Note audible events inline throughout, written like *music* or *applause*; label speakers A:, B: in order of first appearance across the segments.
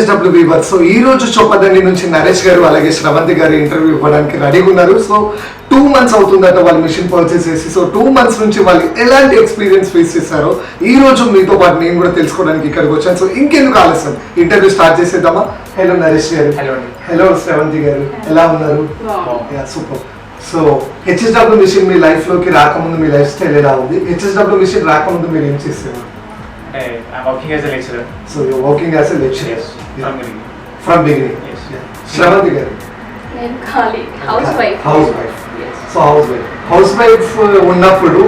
A: Hello HSW Weaver so ఈ రోజు చొప్పదండి నుంచి నరేష్ గారు అలాగే శ్రవంతి గారు ఇంటర్వ్యూ ఇవ్వడానికి రెడీగా ఉన్నారు. సో టూ మంత్స్ అవుతుందట వాళ్ళు మిషన్ పర్చేస్ చేసి. సో టూ మంత్స్ నుంచి వాళ్ళు ఎలాంటి ఎక్స్పీరియన్స్ ఫేస్ చేస్తారో ఈ రోజు మీతో పాటు నేను కూడా తెలుసుకోవడానికి ఇక్కడికి వచ్చాను. సో ఇంకెందుకు ఆలస్యం? ఇంటర్వ్యూ స్టార్ట్ చేసేద్దామా? Hello Naresh garu.
B: Hello
A: hello Sravanthi garu. ఎలా ఉన్నారు. సూపర్ సో హెచ్ఎస్డబ్ల్యూ మిషన్ మీ లైఫ్లోకి రాకముందు మీ లైఫ్ స్టైల్ ఎలా ఉంది? హెచ్ఎస్డబ్ల్యూ మిషన్ రాకముందు మీరు ఏం చేసేవారు?
B: అంటే I working as a lecturer
A: so you working as a lecturer
B: from beginning.
A: Sravanthi garu?
C: నేను ఖాళీ. Housewife
A: housewife so housewife housewife ఉన్నప్పుడు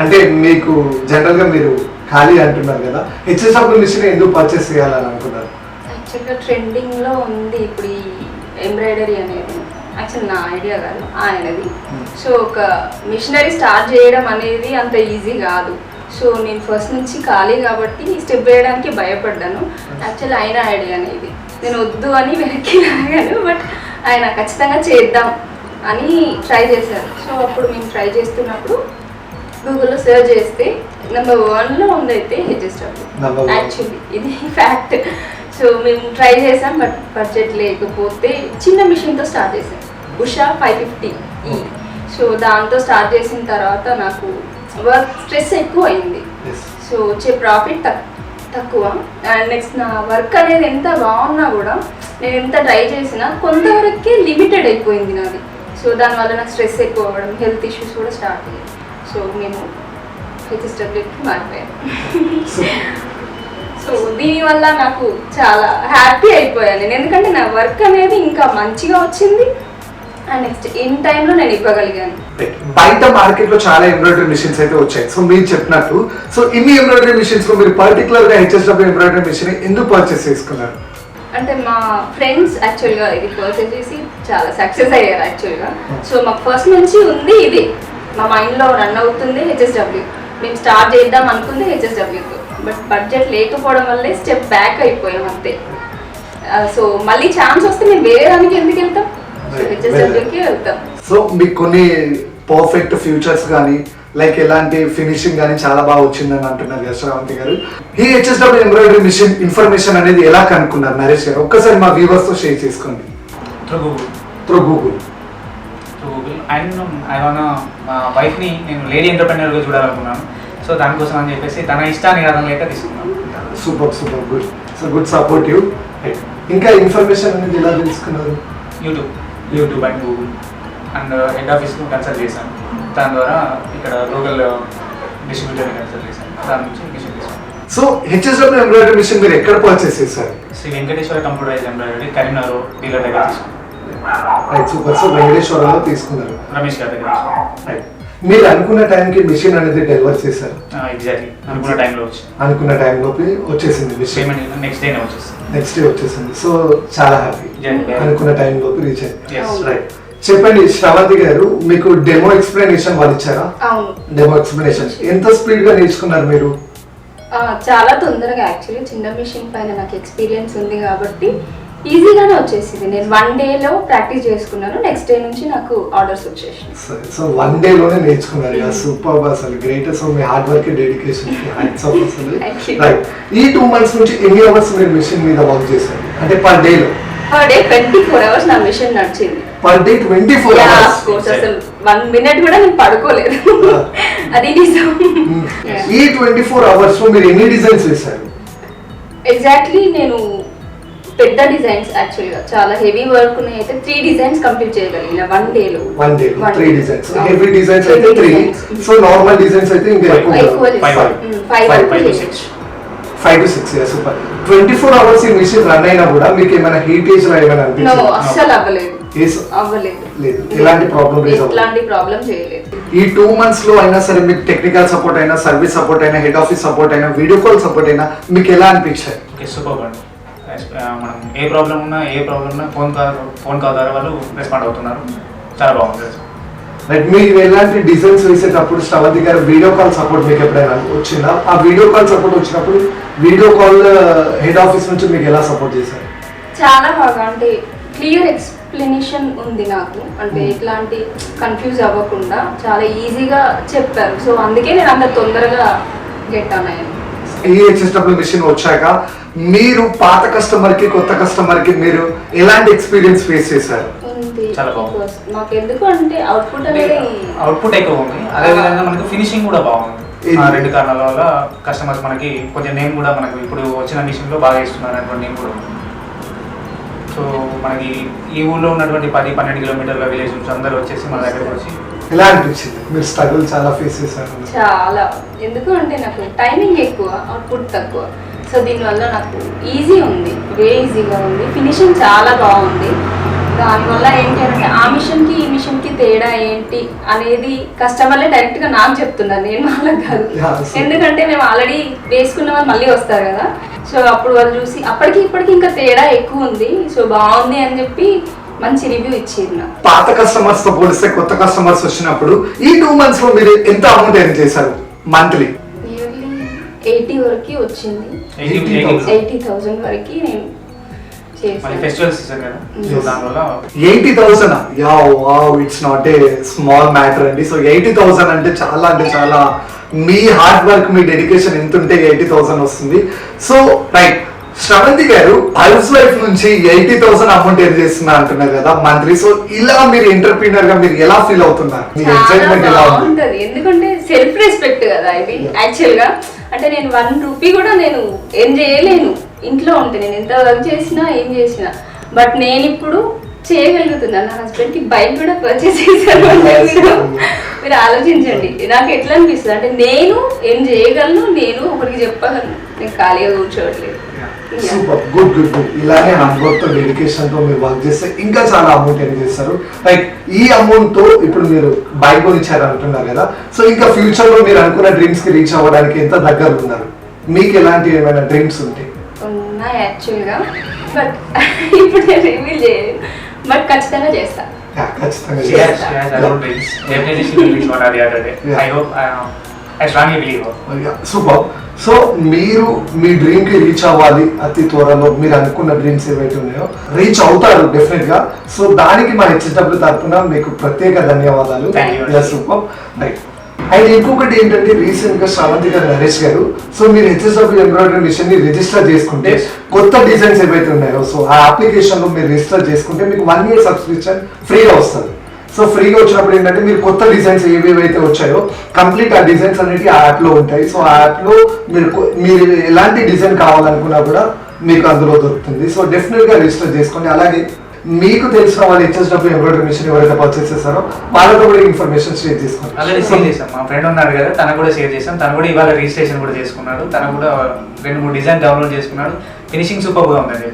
A: అంటే మీకు జనరల్గా మీరు ఖాళీ అంటున్నారు కదా హెచ్ఎస్డబ్ల్యూ మిషన్ ఎందుకు పర్చేస్ చేయాలని అనుకున్నారు?
C: యాక్చువల్గా ట్రెండింగ్లో ఉంది ఇప్పుడు ఈ ఎంబ్రాయిడరీ అనేది. యాక్చువల్ నా ఐడియా కాదు ఆయనది.
A: Hmm.
C: సో ఒక మిషనరీ స్టార్ట్ చేయడం అనేది అంత ఈజీ కాదు. సో నేను ఫస్ట్ నుంచి ఖాళీ కాబట్టి స్టెప్ వేయడానికి భయపడ్డాను. యాక్చువల్ ఆయన ఐడియా అనేది నేను వద్దు అని వెనక్కి లాగాను బట్ ఆయన ఖచ్చితంగా చేద్దాం అని ట్రై చేశారు. సో అప్పుడు మేము ట్రై చేస్తున్నప్పుడు గూగుల్లో సెర్చ్ చేస్తే నెంబర్ వన్లో ఉందైతే
A: one.
C: యాక్చువల్లీ ఇది ఫ్యాక్ట్ సో మేము ట్రై చేసాం బట్ బడ్జెట్ లేకపోతే చిన్న మిషన్తో స్టార్ట్ చేసాం ఉషా ఫైవ్ ఫిఫ్టీ ఈ సో దాంతో స్టార్ట్ చేసిన తర్వాత నాకు వర్క్ స్ట్రెస్ ఎక్కువ అయింది సో వచ్చే ప్రాఫిట్ తక్ తక్కువ. అండ్ నెక్స్ట్ నా వర్క్ అనేది ఎంత బాగున్నా కూడా నేను ఎంత ట్రై చేసినా కొంతవరకే లిమిటెడ్ అయిపోయింది నాది. సో దానివల్ల నాకు స్ట్రెస్ ఎక్కువ అవ్వడం హెల్త్ ఇష్యూస్ కూడా స్టార్ట్ అయ్యాయి. సో మేము హెచ్ఎస్డబ్ల్యూకి మారిపోయాను
A: సో
C: సో *laughs* దీనివల్ల నాకు చాలా హ్యాపీ అయిపోయాను నేను. ఎందుకంటే నా వర్క్ అనేది ఇంకా మంచిగా వచ్చింది. అండ్ నెక్స్ట్ ఇన్ టైంలో నేను ఇవ్వగలిగాను.
A: బయట మార్కెట్లో చాలా ఎంబ్రాయిడరీ మిషన్స్ అయితే వచ్చాయి. సో మీరు చెప్పినట్టు సో ఇన్ని ఎంబ్రాయిడరీ మిషన్స్లో మీరు పర్టికులర్గా హెచ్ఎస్డబ్ల్యూ ఎంబ్రాయిడరీ మిషన్ ఎందుకు పర్చేస్ చేసుకున్నారు?
C: అంటే మా ఫ్రెండ్స్ యాక్చువల్గా ఇది పర్చేస్ చేసి చాలా సక్సెస్ అయ్యారు యాక్చువల్గా సో మాకు ఫస్ట్ నుంచి ఉంది ఇది. మా మైండ్లో రన్ అవుతుంది హెచ్ఎస్డబ్ల్యూ మేము స్టార్ట్ చేద్దాం అనుకుంది హెచ్ఎస్డబ్ల్యూతో బట్ బడ్జెట్ లేకపోవడం వల్లే స్టెప్ బ్యాక్ అయిపోయాం అంతే. సో మళ్ళీ ఛాన్స్ వస్తే మేము వేరే దానికి ఎందుకు వెళ్తాం? So
A: Right.
C: హెచ్ఎస్డబ్ల్యూకి వెళ్తాం
A: సో మీకు కొన్ని పర్ఫెక్ట్ ఫ్యూచర్స్ కానీ లైక్ ఎలాంటి ఫినిషింగ్ కానీ చాలా బాగా వచ్చిందని అంటున్నారు కదా శ్రావంతి గారు. ఈ హెచ్ఎస్డబ్ల్యూ ఎంబ్రాయిడరీ మిషన్ ఇన్ఫర్మేషన్ అనేది ఎలా కనుక్కున్నారు నరేష్ గారు? ఒక్కసారి మా వ్యూవర్స్తో షేర్ చేసుకోండి.
B: Through Google
A: through Google
B: through Google and I want మా వైఫ్ని నేను లేడీ ఎంటర్ప్రెన్యూర్గా చూడాలనుకున్నాను. సో దానికోసం అని చెప్పేసి తన ఇష్టాన్ని కాదని లేక తీసుకున్నాను.
A: Super super good so good support you ఇంకా ఇన్ఫర్మేషన్ అనేది ఎలా తెలుసుకున్నారు?
B: YouTube YouTube and Google and head ఆఫీస్ను consult చేశాను. దాని ద్వారా ఇక్కడ గూగుల్ డిస్ట్రిబ్యూటర్ని కన్సల్ట్ చేశాను. దాని నుంచి మిషన్ తీసుకున్నాను
A: సో హెచ్ఎస్డబ్ల్యూ ఎంబ్రాయిడరీ మిషన్ మీరు ఎక్కడ పర్చేస్ చేశారు?
B: Shri Venkateswara computerise embroidery Karimnagar dealer దగ్గర తీసుకున్నాను.
A: రైట్ సూపర్ సో వెంకటేశ్వరంలో తీసుకున్నారు.
B: రమేష్ గారి దగ్గర
A: రైట్ మీరు అనుకున్న టైంకి మిషన్ అనేది డెలివర్ చేశారు.
B: ఎగ్జాక్ట్లీ అనుకున్న టైంలో వచ్చి.
A: అనుకున్న టైం లోపే వచ్చేసింది మిషన్
B: నెక్స్ట్ డేనే వచ్చేస్తుంది
A: నెక్స్ట్ డే వచ్చేసింది. సో చాలా హ్యాపీ. అనుకున్న టైం లోపు రీచ్ అయింది. రైట్ చెప్పండి శ్రవంతి గారు మీకు డెమో ఎక్స్ప్లెనేషన్ వాళ్ళు ఇచ్చారా?
C: అవును.
A: డెమో ఎక్స్ప్లెనేషన్ ఎంత స్పీడ్గా నేర్చుకున్నారు మీరు?
C: ఆ, చాలా తొందరగా యాక్చువల్లీ చిన్న మిషన్ పైన నాకు ఎక్స్పీరియన్స్ ఉంది కాబట్టి ఈజీగానే వచ్చేసింది. నేను వన్ డేలో ప్రాక్టీస్ చేసుకున్నాను. నెక్స్ట్ డే నుంచి నాకు ఆర్డర్స్ వచ్చేసింది
A: సో వన్ డే లోనే నేర్చుకున్నారు సూపర్ అసలు. గ్రేట్ సో మీ hard work dedication hands off అసలు. రైట్ ఈ టూ మంత్స్ నుంచి ఎన్ని అవర్స్ మీరు మిషన్ మీద వర్క్ చేశారు అంటే పర్ డే లో
C: per day twenty four hours నా మిషన్ నడిచింది
A: per day twenty four hours
C: అసలు వన్ మినిట్ కూడా నేను పడుకోలేదు. అది నిజం.
A: ఈ ట్వంటీ ఫోర్ అవర్స్లో మీరు ఎన్ని డిజైన్స్ వేశారు?
C: ఎగ్జాక్ట్లీ నేను పెద్ద డిజైన్స్ యాక్చువల్గా చాలా హెవీ వర్క్ ఉన్నాయి అయితే త్రీ డిజైన్స్ కంప్లీట్ చేయగలిగిన వన్ డే లో
A: one day three. Designs. Heavy designs అయితే త్రీ. సో నార్మల్ డిజైన్స్ అయితే ఇంకా. ఎక్కువ.
C: Five
B: six.
A: Five to six years super twenty four hours ఈ మిషన్ రన్ అయినా కూడా మీకు ఏమైనా హీటేజ్లో ఏమైనా
C: నో
A: అనిపించింది
C: అస్సలు అవ్వలేదు
A: లేదు. ఎలాంటి అవ్వలేదు.
C: ఎలాంటి ప్రాబ్లం చేయలేదు
A: ఈ టూ మంత్స్లో అయినా సరే మీకు టెక్నికల్ సపోర్ట్ అయినా సర్వీస్ సపోర్ట్ అయినా హెడ్ ఆఫీస్ సపోర్ట్ అయినా వీడియో కాల్ సపోర్ట్ అయినా మీకు ఎలా అనిపించాయి
B: ఓకే సూపర్ మనం ఏ ప్రాబ్లం ఉన్నా ఏ ప్రాబ్లం ఉన్నా ఫోన్ కాల్ ఫోన్ కాల్ ద్వారా వాళ్ళు రెస్పాండ్ అవుతున్నారు. చాలా బాగుంది
A: లైక్ మీరు ఎలాంటి డిజైన్స్ వేసేటప్పుడు శ్రవంతి గారు వీడియో కాల్ సపోర్ట్ మీకు ఎప్పుడైనా వచ్చిందా? ఆ వీడియో కాల్ సపోర్ట్ వచ్చినప్పుడు వీడియో కాల్ హెడ్ ఆఫీస్ నుంచి మీకు ఎలా సపోర్ట్ చేశారు?
C: చాలా బాగా. అంటే క్లియర్ ఎక్స్ప్లెనేషన్ ఉంది నాకు. అంటే ఎట్లాంటి కన్ఫ్యూజ్ అవ్వకుండా చాలా ఈజీగా చెప్పారు. సో అందుకే నేను అంత తొందరగా గెట్ అన్నాను
A: ఈ హెచ్ఎస్డబ్ల్యూ మిషన్ వచ్చాక మీరు పాత కస్టమర్కి కొత్త కస్టమర్కి మీరు ఎలాంటి ఎక్స్పీరియన్స్ ఫేస్ చేశారు?
B: చాలా బాగుంది.
C: మాకు ఎందుకు అంటే అవుట్పుట్ అనేది
B: అవుట్పుట్ ఎక్కువ ఉంది. అదేవిధంగా మనకి ఫినిషింగ్ కూడా బాగుంది. ఆ రెండు కారణాల వల్ల కస్టమర్స్ మనకి కొంచెం నేమ్ కూడా మనకు ఇప్పుడు వచ్చిన మిషన్లో బాగా ఇస్తున్నారు అటువంటి నేమ్ కూడా ఉంది. సో మనకి ఈ ఊళ్ళో ఉన్నటువంటి పది పన్నెండు కిలోమీటర్ల విలేజ్ నుంచి అందరూ వచ్చేసి మన దగ్గరకు వచ్చి
A: ఎలా అనిపించింది? మీరు స్ట్రగుల్ చాలా ఫేస్ చేశారు.
C: చాలా. ఎందుకు అంటే నాకు టైమింగ్ ఎక్కువ అవుట్పుట్ తక్కువ. సో దీనివల్ల నాకు ఈజీ ఉంది. వే ఈజీగా ఉంది. ఫినిషింగ్ చాలా బాగుంది. దానివల్ల ఏంటి అంటే ఆ మిషన్కి ఈ మిషన్కి తేడా ఏంటి అనేది కస్టమర్లే డైరెక్ట్గా నాకు చెప్తున్నారు. నేను వాళ్ళకి కాదు. ఎందుకంటే మేము ఆల్రెడీ వేసుకున్న వాళ్ళు మళ్ళీ వస్తారు కదా. సో అప్పుడు వాళ్ళు చూసి అప్పటికి ఇప్పటికి ఇంకా తేడా ఎక్కువ ఉంది. సో బాగుంది అని చెప్పి మంచి రివ్యూ ఇచ్చింది నాకు
A: పాత కస్టమర్స్తో పోలిస్తే కొత్త కస్టమర్స్ వచ్చినప్పుడు ఈ టూ మంత్స్లో మీరు ఎంత అమౌంట్ ఎర్న్ చేశారు? మంత్లీ
C: ఎయిటీ వరకు వచ్చింది.
B: 80 80
C: ఎయిటీ థౌజండ్ వరకు నేను
A: eighty thousand yeah wow it's not a small matter అండి. సో ఎయిటీ థౌసండ్ అంటే చాలా అంటే చాలా మీ హార్డ్ వర్క్ మీ డెడికేషన్ ఎంత ఉంటే ఎయిటీ థౌసండ్ వస్తుంది. So right Sravanthi garu house wife నుంచి ఎయిటీ థౌసండ్ అమౌంట్ ఎర్న్ చేస్తున్నా అంటున్నారు కదా మంత్లీ సో ఇలా మీరు ఎంటర్ప్రీనర్గా మీరు ఎలా ఫీల్ అవుతున్నారు? మీ
C: చాలా
A: ఎక్సైట్మెంట్ ఎలా ఉంది?
C: బాగుంటది. ఎందుకంటే సెల్ఫ్ రెస్పెక్ట్ కదా ఇది యాక్చువల్గా. అంటే నేను వన్ రూపీ కూడా నేను ఏం చేయలేను. ఇంట్లో ఉంటే నేను ఎంత వర్క్ చేసినా ఏం చేసినా. బట్ నేను ఇప్పుడు చేయగలుగుతున్నాను నా హస్బెండ్కి బైక్ కూడా పర్చేస్ చేశాను మీరు మీరు ఆలోచించండి. నాకు ఎట్లా అనిపిస్తుంది? అంటే నేను ఏం చేయగలను నేను ఒకరికి చెప్పగలను. నేను ఖాళీగా కూర్చోవట్లేదు.
A: సూపర్ గుడ్ గుడ్ గుడ్ ఇలానే హార్డ్తో డెడికేషన్తో మీరు వర్క్ చేస్తే ఇంకా చాలా అమౌంట్ ఎర్న్ చేస్తారు. లైక్ ఈ అమౌంట్తో ఇప్పుడు మీరు బైక్ కొనిచ్చారు అంటున్నారు కదా. సో ఇంకా ఫ్యూచర్లో మీరు అనుకున్న డ్రీమ్స్కి రీచ్ అవ్వడానికి ఎంత దగ్గర ఉన్నారు? మీకు ఎలాంటి ఏమైనా డ్రీమ్స్ ఉంటాయి
C: ఉన్నాయి యాక్చువల్గా బట్ *laughs* ఇప్పుడు నేను రివీల్ చేయలేదు. బట్ ఖచ్చితంగా చేస్తా.
A: ఖచ్చితంగా
B: hope, uh, I strongly believe her.
A: Super so మీరు మీ డ్రీమ్కి రీచ్ అవ్వాలి అతి త్వరలో. మీరు అనుకున్న డ్రీమ్స్ ఏవైతే ఉన్నాయో రీచ్ అవుతారు డెఫినెట్గా సో దానికి మా హెచ్డబ్ల్యూ తరఫున మీకు ప్రత్యేక ధన్యవాదాలు. రైట్ అండ్ ఇంకొకటి ఏంటంటే రీసెంట్గా శ్రావంతి గారు నరేష్ గారు సో మీరు హెచ్ఎస్డబ్ల్యూ ఎంబ్రాయిడరీ మిషన్ని రిజిస్టర్ చేసుకుంటే. కొత్త డిజైన్స్ ఏవైతే ఉన్నాయో సో ఆ అప్లికేషన్లో మీరు రిజిస్టర్ చేసుకుంటే మీకు వన్ ఇయర్ సబ్స్క్రిప్షన్ ఫ్రీగా వస్తుంది. సో ఫ్రీగా వచ్చినప్పుడు ఏంటంటే మీరు కొత్త డిజైన్స్ ఏవేవైతే వచ్చాయో కంప్లీట్ ఆ డిజైన్స్ అనేవి ఆ యాప్లో ఉంటాయి. సో ఆ యాప్లో మీరు మీరు ఎలాంటి డిజైన్ కావాలనుకున్నా కూడా మీకు అందులో దొరుకుతుంది. సో డెఫినెట్గా రిజిస్టర్ చేసుకోండి. అలాగే మీకు తెలిసిన వాళ్ళు హెచ్ఎస్డబ్ల్యూ ఎంబ్రాయిడరీ మిషన్ ఎవరైతే పర్చేస్ చేస్తారో వాళ్ళతో కూడా ఇన్ఫర్మేషన్ షేర్
B: ఆల్రెడీ షేర్
A: చేసుకోండి
B: చేసాం మా ఫ్రెండ్ ఉన్నాడు కదా తను కూడా షేర్ చేసాం తను కూడా ఇవాళ రిజిస్ట్రేషన్ కూడా చేసుకున్నాడు. తను కూడా రెండు మూడు డిజైన్ డౌన్లోడ్ చేసుకున్నాడు. ఫినిషింగ్ సూపర్గా ఉందండి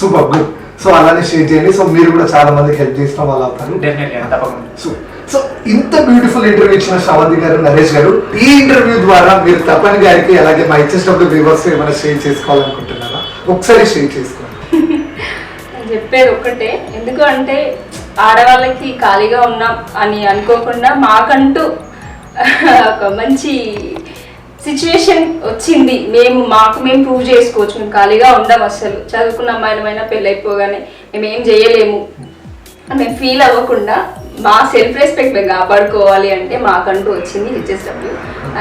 A: సూపర్ గుడ్ సో అలానే షేర్ చేయండి. సో మీరు కూడా చాలా మందికి హెల్ప్ చేసిన వాళ్ళు అవుతారు.
B: డెఫినెట్లీ తప్పకుండా.
A: సో సో ఇంత బ్యూటిఫుల్ ఇంటర్వ్యూ ఇచ్చిన శ్రవంతి గారు నరేష్ గారు ఈ ఇంటర్వ్యూ ద్వారా మీరు తపన్ గారికి అలాగే మా ఇచ్చేటప్పుడు వ్యూవర్స్ ఏమైనా షేర్ చేసుకోవాలనుకుంటున్నారా? ఒకసారి షేర్ చేసుకోండి.
C: చెప్పేది ఒక్కటే. ఎందుకు అంటే ఆడవాళ్ళకి ఖాళీగా ఉన్నాం అని అనుకోకుండా మాకంటూ ఒక మంచి సిచ్యువేషన్ వచ్చింది. మేము మాకు మేము ప్రూవ్ చేసుకోవచ్చు. మేము ఖాళీగా ఉండం అసలు. చదువుకున్న అమ్మాయిలమైనా పెళ్ళి అయిపోగానే మేము ఏం చేయలేము. మేము ఫీల్ అవ్వకుండా మా సెల్ఫ్ రెస్పెక్ట్ మేము కాపాడుకోవాలి అంటే మాకంటూ వచ్చింది హెచ్ఎస్డబ్ల్యూ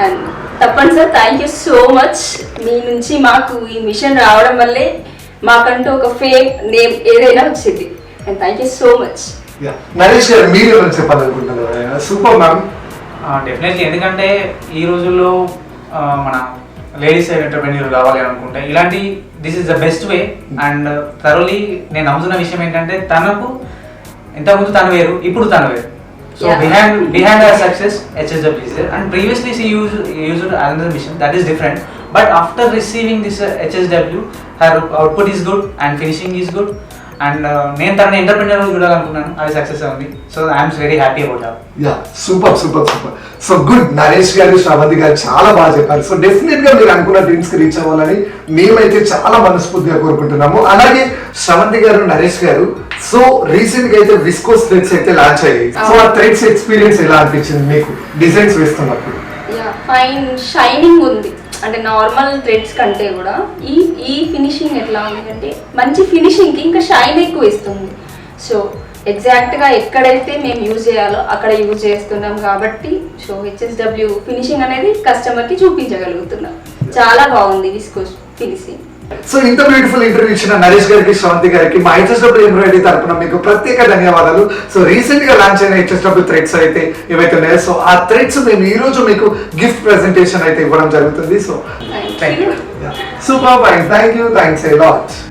C: అండ్ తప్పని sir thank you so much మీ నుంచి మాకు ఈ మిషన్ రావడం వల్లే మాకంటూ ఒక ఫేమ్ నేమ్ ఏదైనా వచ్చింది. And thank you so much.
A: Naresh garu మీరు చెప్పాలనుకుంటున్నారు సూపర్ మ్యామ్
B: డెఫినెట్లీ ఎందుకంటే ఈ రోజుల్లో మన లేడీస్ ఎంటర్ప్రెన్యూర్ కావాలి అనుకుంటే ఇలాంటి this is the best way and thoroughly నేను నమ్ముతున్న విషయం ఏంటంటే తనకు ఇంతకుముందు తను వేరు ఇప్పుడు తను వేరు. So. Behind behind her success HSW is and previously she use used another machine that is different but after receiving this HSW her output is good and finishing is good and నేను తనని entrepreneur చూడాలనుకున్నాను. అది success ఉంది. So I'm very happy about
A: yeah super super super so good Naresh garu Sravanthi garu చాలా బాగా చెప్పారు. So డెఫినెట్గా మీరు అనుకున్న డ్రీమ్స్కి రీచ్ అవ్వాలని మేమైతే చాలా మనస్ఫూర్తిగా కోరుకుంటున్నాము. అలాగే శ్రవంతి గారు నరేష్ గారు సో రీసెంట్గా అయితే విస్కోస్ థ్రెడ్స్ అయితే లాంచ్ అయ్యాయి. సో ఆ థ్రెడ్స్ ఎక్స్పీరియన్స్ ఎలా అనిపించింది మీకు? డిజైన్స్ వేస్తున్నప్పుడు.
C: ఫైన్ షైనింగ్ ఉంది. అంటే నార్మల్ థ్రెడ్స్ కంటే కూడా ఈ ఈ ఫినిషింగ్ ఎట్లా ఉంది అంటే మంచి ఫినిషింగ్కి ఇంకా షైన్ ఎక్కువ ఇస్తుంది. సో ఎగ్జాక్ట్గా ఎక్కడైతే మేము యూజ్ చేయాలో అక్కడ యూజ్ చేస్తున్నాం కాబట్టి సో హెచ్ఎస్డబ్ల్యూ ఫినిషింగ్ అనేది కస్టమర్కి చూపించగలుగుతున్నాం. చాలా బాగుంది విస్కోస్ ఫినిషింగ్
A: సో ఇంత బ్యూటిఫుల్ ఇంటర్వ్యూ ఇచ్చిన నరేష్ గారికి శ్రవంతి గారికి మా హెచ్ఎస్డబ్ల్యూ ఎంబ్రాయిడరీ తరపున మీకు ప్రత్యేక ధన్యవాదాలు. సో రీసెంట్గా లాంచ్ అయిన హెచ్ఎస్డబ్ల్యూ థ్రెడ్స్ అయితే ఏవైతే ఉన్నాయో సో ఆ థ్రెడ్స్ మేము ఈ రోజు మీకు గిఫ్ట్ ప్రెజెంటేషన్ అయితే ఇవ్వడం జరుగుతుంది. So. Super thank you thanks a lot